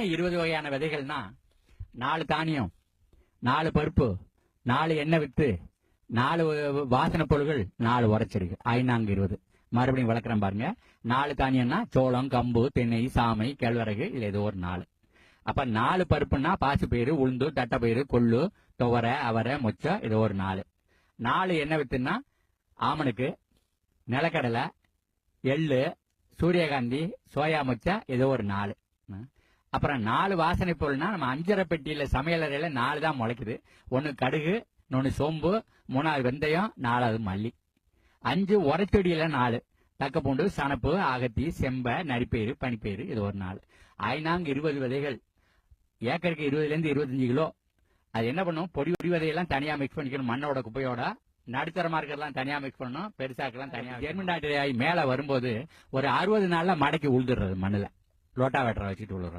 என்ன இருபது வகையான விதைகள்னா நாலு தானியம் நாலு பருப்பு நாலு எண்ணெய் வித்து நாலு வாசனை பொருள்கள் நாலு உரைச்சிருக்கு ஐநான்கு இருபது. மறுபடியும் வளர்க்குறேன் பாருங்க. நாலு தானியம்னா சோளம் கம்பு திணை சாமை கேழ்வரகு இல்லை ஏதோ ஒரு நாலு. அப்ப நாலு பருப்புன்னா பாசிப்பயிறு உளுந்து தட்டைப்பயிறு கொள்ளு துவரை அவரை மொச்சை ஏதோ ஒரு நாலு. நாலு எண்ணெய் வித்துன்னா ஆமனுக்கு நிலக்கடலை எள்ளு சூரியகாந்தி சோயா மொச்சை ஏதோ ஒரு நாலு. அப்புறம் நாலு வாசனை பொருள்னா நம்ம அஞ்சரை பெட்டியில சமையலறையில நாலு தான் முளைக்குது. ஒன்னு கடுகு இன்னொன்னு சோம்பு மூணாவது வெந்தயம் நாலாவது மல்லி. அஞ்சு உரைச்செடியில நாலு. தக்கப்பூண்டு சணப்பு அகத்தி செம்ப நரிப்பயிறு பனிப்பயிறு இது ஒரு நாலு. ஐநாங்க இருபது விதைகள். ஏக்கருக்கு இருபதுல இருந்து இருபத்தஞ்சு கிலோ. அது என்ன பண்ணும்? பொடி பொடி விதையெல்லாம் தனியா மிக்ஸ் பண்ணிக்கணும். மண்ணோட குப்பையோட. நடுத்தரமா இருக்கிறதெல்லாம் தனியா மிக்ஸ் பண்ணணும். பெருசாக்கெல்லாம் தனியா ஜெர்மினாட்டி ஆகி மேல வரும்போது ஒரு அறுபது நாள்ல மடக்கி உழுதுறது மண்ணுல. லோட்டா வெட்டரை வச்சுட்டு விழுறோம்